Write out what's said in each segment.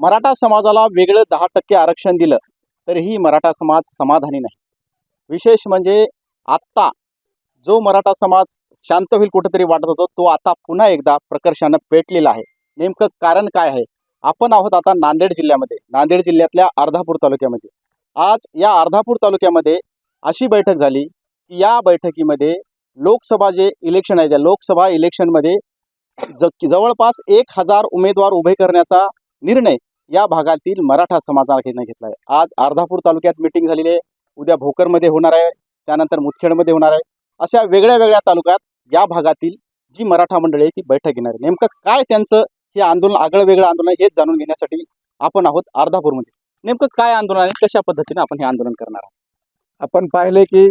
मराठा समाजाला वेगळं दहा टक्के आरक्षण दिलं तरीही मराठा समाज समाधानी नाही. विशेष म्हणजे आत्ता जो मराठा समाज शांत होईल कुठेतरी वाटत होतो तो आता पुन्हा एकदा प्रकर्षानं पेटलेला आहे. नेमकं कारण काय आहे? आपण आहोत आता नांदेड जिल्ह्यामध्ये नांदेड जिल्ह्यातल्या अर्धापूर तालुक्यामध्ये. आज या अर्धापूर तालुक्यामध्ये अशी बैठक झाली की या बैठकीमध्ये लोकसभा जे इलेक्शन आहे त्या लोकसभा इलेक्शनमध्ये ज जवळपास एक हजार उमेदवार उभे करण्याचा निर्णय या भागातील मराठा समाजाने घेतला आहे आज अर्धापूर तालुक्यात मिटिंग झालेली आहे. उद्या भोकरमध्ये होणार आहे. त्यानंतर मुदखेडमध्ये होणार आहे. अशा वेगळ्या वेगळ्या तालुक्यात या भागातील जी मराठा मंडळी आहे ती बैठक घेणार आहे. नेमकं काय त्यांचं हे आंदोलन आगळं वेगळं आंदोलन हेच जाणून घेण्यासाठी आपण आहोत अर्धापूरमध्ये. नेमकं काय आंदोलन आहे? कशा पद्धतीने आपण हे आंदोलन करणार आहोत? आपण पाहिले की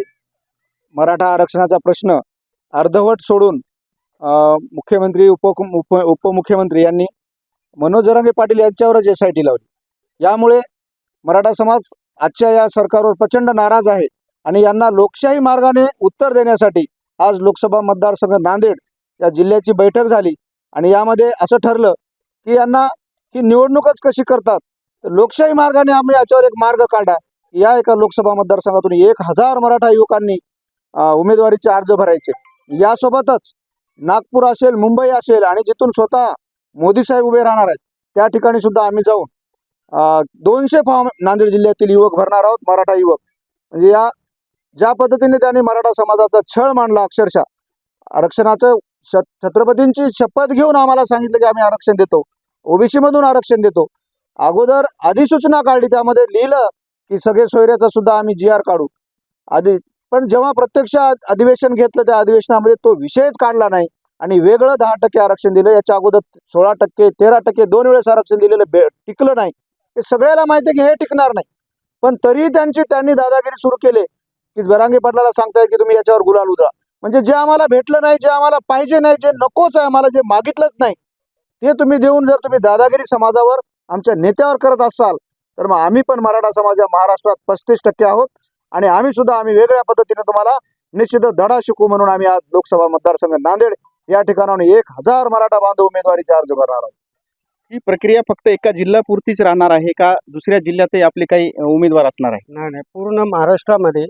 मराठा आरक्षणाचा प्रश्न अर्धवट सोडून मुख्यमंत्री उप उप उपमुख्यमंत्री यांनी मनोज जरांगे पाटील यांच्यावरच एस आय टी लावली. यामुळे मराठा समाज आजच्या या सरकारवर प्रचंड नाराज आहे आणि यांना लोकशाही मार्गाने उत्तर देण्यासाठी आज लोकसभा मतदारसंघ नांदेड या जिल्ह्याची बैठक झाली. आणि यामध्ये असं ठरलं की यांना ही निवडणूकच कशी करतात? लोकशाही मार्गाने आम्ही याच्यावर एक मार्ग काढा. या एका लोकसभा मतदारसंघातून एक हजार मराठा युवकांनी उमेदवारीचे अर्ज भरायचे. यासोबतच नागपूर असेल मुंबई असेल आणि जिथून स्वतः मोदी साहेब उभे राहणार आहेत. त्या ठिकाणी सुद्धा आम्ही जाऊन दोनशे फॉर्म नांदेड जिल्ह्यातील युवक भरणार आहोत मराठा युवक. म्हणजे या ज्या पद्धतीने त्यांनी मराठा समाजाचा छळ मांडला अक्षरशः आरक्षणाचं छत्रपतींची शपथ घेऊन आम्हाला सांगितलं की आम्ही आरक्षण देतो. ओबीसी मधून आरक्षण देतो. अगोदर अधिसूचना काढली त्यामध्ये लिहिलं की सगळे सोयऱ्याचा सुद्धा आम्ही जी आर काढू. आधी पण जेव्हा प्रत्यक्ष अधिवेशन घेतलं त्या अधिवेशनामध्ये तो विषयच काढला नाही. आणि वेगळं दहा टक्के आरक्षण दिलं. याच्या अगोदर सोळा टक्के तेरा टक्के दोन वेळेस आरक्षण दिलेलं बे टिकलं नाही. हे सगळ्याला माहिती आहे की हे टिकणार नाही. पण तरीही त्यांची त्यांनी दादागिरी सुरू केले. की बरांगे पाटलाला सांगताय की तुम्ही याच्यावर गुलाल उधळा. म्हणजे जे आम्हाला भेटलं नाही जे आम्हाला पाहिजे नाही जे नकोच आहे आम्हाला जे मागितलंच नाही ते तुम्ही देऊन जर तुम्ही दादागिरी समाजावर आमच्या नेत्यावर करत असाल तर मग आम्ही पण मराठा समाज या महाराष्ट्रात पस्तीस टक्के आहोत. आणि आम्ही सुद्धा आम्ही वेगळ्या पद्धतीने तुम्हाला निश्चित धडा शिकू म्हणून आम्ही आज लोकसभा मतदारसंघ नांदेड या ठिकाणाहून एक हजार मराठा बांधव उमेदवारीचे अर्ज भरणार आहोत. ही प्रक्रिया फक्त एका जिल्ह्यापुरतीच राहणार आहे का दुसऱ्या जिल्ह्यातही आपले काही उमेदवार असणार आहे? नाही नाही. पूर्ण महाराष्ट्रामध्ये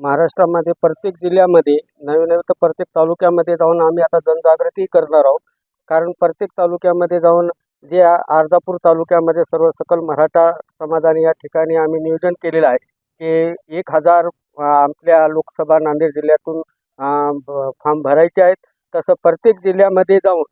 महाराष्ट्रामध्ये प्रत्येक जिल्ह्यामध्ये नवीन नवीन तर प्रत्येक तालुक्यामध्ये जाऊन आम्ही आता जनजागृती करणार आहोत. कारण प्रत्येक तालुक्यामध्ये जाऊन जे अर्धापूर तालुक्यामध्ये सर्व सकल मराठा समाजाने या ठिकाणी आम्ही नियोजन केलेलं आहे की एक हजार आपल्या लोकसभा नांदेड जिल्ह्यातून फॉर्म भरायचे आहेत. तसं प्रत्येक जिल्ह्यामध्ये जाऊन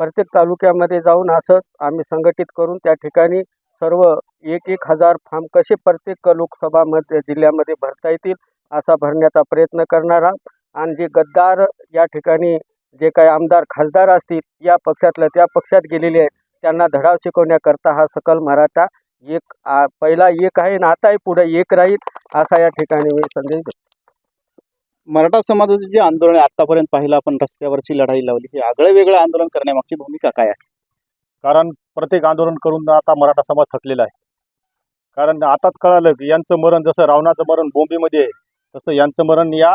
प्रत्येक तालुक्यामध्ये जाऊन असं आम्ही संघटित करून त्या ठिकाणी सर्व एक एक हजार फॉर्म कसे प्रत्येक लोकसभामध्ये जिल्ह्यामध्ये भरता येतील असा भरण्याचा प्रयत्न करणार आहात. आणि जे गद्दार या ठिकाणी जे काही आमदार खासदार असतील या पक्षातल्या त्या पक्षात गेलेले आहेत त्यांना धडा शिकवण्याकरता हा सकल मराठा एक आ, पहिला एक आहे आणि आताही पुढे एक राहील असा या ठिकाणी मी संदेश देतो. मराठा समाजाचे जे आंदोलन आहे आतापर्यंत पाहिलं आपण रस्त्यावरची लढाई लावली हे आगळं वेगळं आंदोलन करण्यामागची भूमिका काय असेल कारण प्रत्येक आंदोलन करून आता मराठा समाज थकलेला आहे. कारण आताच कळालं की यांचं मरण जसं रावणाचं मरण बोंबीमध्ये आहे तसं यांचं मरण या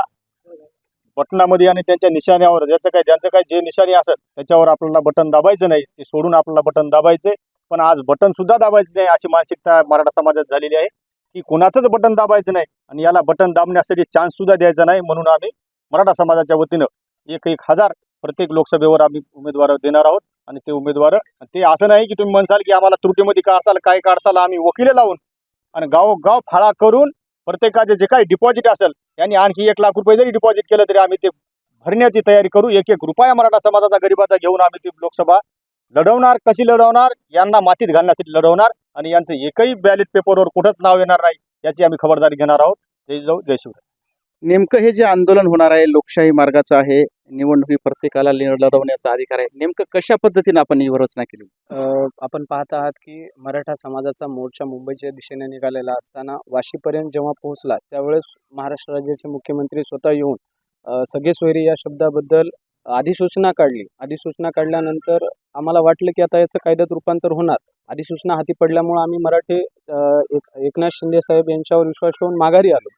बटनामध्ये आणि त्यांच्या निशाण्यावर ज्याचं काय ज्यांचं काय जे निशाणी असत त्याच्यावर आपल्याला बटन दाबायचं नाही. ते सोडून आपल्याला बटन दाबायचे पण आज बटन सुद्धा दाबायचं नाही अशी मानसिकता मराठा समाजात झालेली आहे. की कुणाचंच बटन दाबायचं नाही आणि याला बटन दाबण्यासाठी चान्स सुद्धा द्यायचा नाही म्हणून आम्ही मराठा समाजाच्या वतीनं एक एक हजार प्रत्येक लोकसभेवर आम्ही उमेदवार देणार आहोत आणि ते उमेदवार ते असं नाही की तुम्ही म्हणसाल की आम्हाला त्रुटीमध्ये काढचाल काय काढचाल आम्ही वकिले लावून आणि गावोगाव फाळा करून प्रत्येकाचे जे काही डिपॉझिट असेल यांनी आणखी एक लाख रुपये जरी डिपॉझिट केलं तरी आम्ही ते भरण्याची तयारी करू. एक एक रुपया मराठा समाजाचा गरिबाचा घेऊन आम्ही ती लोकसभा लढवणार कशी लढवणार यांना मातीत घालण्यासाठी लढवणार आणि यांचं एकही बॅलेट पेपरवर कुठंच नाव येणार नाही याची आम्ही खबरदारी घेणार आहोत. जय जाऊ जय शिवराय. नेमकं हे जे आंदोलन होणार आहे लोकशाही मार्गाचं आहे निवडणुकी प्रत्येकाला लढवण्याचा अधिकार आहे नेमकं कशा पद्धतीने आपण ही रचना केली? अ, आपण पाहत आहात की मराठा समाजाचा मोर्चा मुंबईच्या दिशेने निघालेला असताना वाशीपर्यंत जेव्हा पोहोचला त्यावेळेस महाराष्ट्र राज्याचे मुख्यमंत्री स्वतः येऊन सगळे सोयरे या शब्दाबद्दल अधिसूचना काढली. अधिसूचना काढल्यानंतर आम्हाला वाटलं की आता याचं कायद्यात रूपांतर होणार. अधिसूचना हाती पडल्यामुळे आम्ही मराठी एक एकनाथ शिंदे साहेब यांच्यावर विश्वास ठेवून माघारी आलो.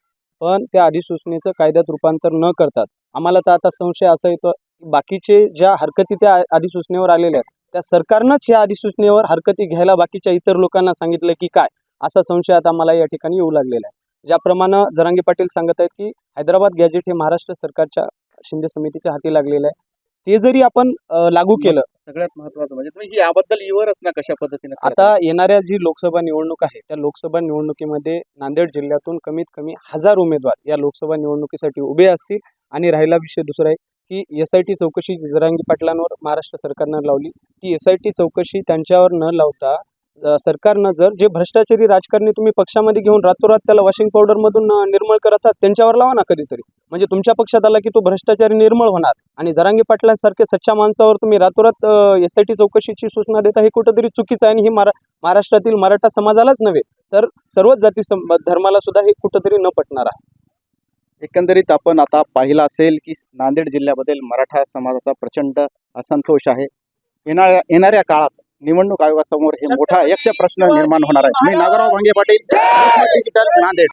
पण त्या अधिसूचनेचं कायद्यात रूपांतर न करतात. आम्हाला तर आता संशय असा येतो की बाकीचे ज्या हरकती त्या अधिसूचनेवर आलेल्या आहेत त्या सरकारनंच या अधिसूचनेवर हरकती घ्यायला बाकीच्या इतर लोकांना सांगितलं की काय? असा संशय आता मला या ठिकाणी येऊ लागलेला आहे. ज्याप्रमाणे जरांगे पाटील सांगत आहेत की हैदराबाद गॅजेट हे महाराष्ट्र सरकारच्या शिंदे समितीच्या हाती लागलेलं आहे. ते जरी आपण लागू केलं सगळ्यात महत्वाचं म्हणजे तुम्ही याबद्दल इवरच ना कशा पद्धतीने आता येणाऱ्या जी लोकसभा निवडणूक आहे त्या लोकसभा निवडणुकीमध्ये नांदेड जिल्ह्यातून कमीत कमी हजार उमेदवार या लोकसभा निवडणुकीसाठी उभे असतील आणि राहिला विषय दुसरा आहे की एस आय टी चौकशी जरांगी पाटलांवर महाराष्ट्र सरकारनं लावली. ती एस आय टी चौकशी त्यांच्यावर न लावता सरकारनं जर जे भ्रष्टाचारी राजकारणी तुम्ही पक्षामध्ये घेऊन रातोरात त्याला वॉशिंग पावडरमधून निर्मळ करत आहात त्यांच्यावर लावा ना कधीतरी. म्हणजे तुमच्या पक्षात आला की तो भ्रष्टाचारी निर्मळ होणार. आणि जरांगी पाटलांसारखे सच्च्या माणसावर तुम्ही रातोरात एस आय टी चौकशीची सूचना देता हे कुठंतरी चुकीचं आहे आणि हे मारा महाराष्ट्रातील मराठा समाजालाच नव्हे तर सर्वच जाती सम धर्माला सुद्धा हे कुठंतरी न पटणार आहे. एकंदरीत आपण आता पाहिलं असेल की नांदेड जिल्ह्याबद्दल मराठा समाजाचा प्रचंड असंतोष आहे. येणाऱ्या येणाऱ्या काळात निवडणूक आयोगासमोर हे मोठा यक्ष प्रश्न निर्माण होणार आहे. मी नागराव भांगे पाटील डिजिटल नांदेड.